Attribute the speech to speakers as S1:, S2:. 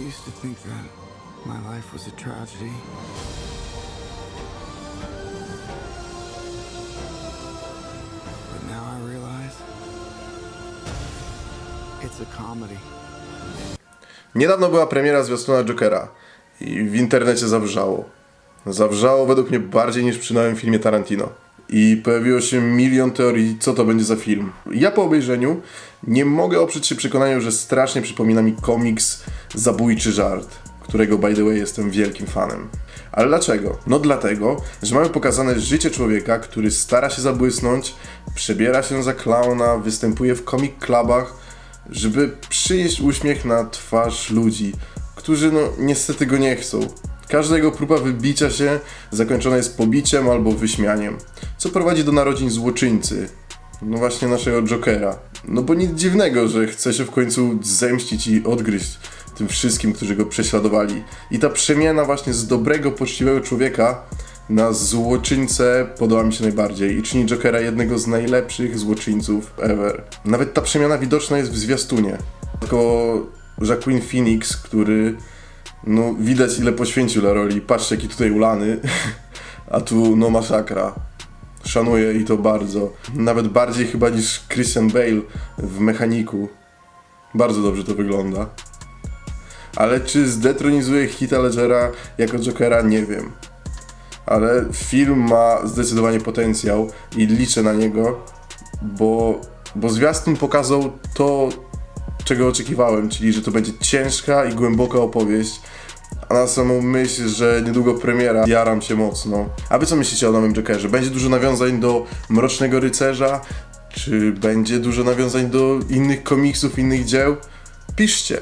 S1: I used to think that my life was a tragedy. But now I realize it's a comedy.
S2: Niedawno była premiera zwiastuna Jokera i w internecie zawrzało. Zawrzało według mnie bardziej niż przy nowym filmie Tarantino. I pojawiło się milion teorii, co to będzie za film. Ja po obejrzeniu nie mogę oprzeć się przekonaniu, że strasznie przypomina mi komiks Zabójczy Żart, którego by the way jestem wielkim fanem. Ale dlaczego? No dlatego, że mamy pokazane życie człowieka, który stara się zabłysnąć, przebiera się za klauna, występuje w comic clubach, żeby przynieść uśmiech na twarz ludzi, którzy no niestety go nie chcą. Każda jego próba wybicia się zakończona jest pobiciem albo wyśmianiem, co prowadzi do narodzin złoczyńcy, no właśnie naszego Jokera. No bo nic dziwnego, że chce się w końcu zemścić i odgryźć tym wszystkim, którzy go prześladowali. I ta przemiana właśnie z dobrego, poczciwego człowieka na złoczyńcę podoba mi się najbardziej i czyni Jokera jednego z najlepszych złoczyńców ever. Nawet ta przemiana widoczna jest w zwiastunie. Tylko Jacqueline Phoenix, który no widać ile poświęcił dla roli. Patrzcie jaki tutaj ulany, a tu no masakra. Szanuję i to bardzo. Nawet bardziej chyba niż Christian Bale w Mechaniku. Bardzo dobrze to wygląda. Ale czy zdetronizuje Heath'a Ledgera jako Jokera? Nie wiem. Ale film ma zdecydowanie potencjał i liczę na niego, bo, bo zwiastun pokazał to, czego oczekiwałem, czyli że to będzie ciężka i głęboka opowieść. A na samą myśl, że niedługo premiera, jaram się mocno. A wy co myślicie o nowym Jokerze? Będzie dużo nawiązań do Mrocznego Rycerza? Czy będzie dużo nawiązań do innych komiksów, innych dzieł? Piszcie.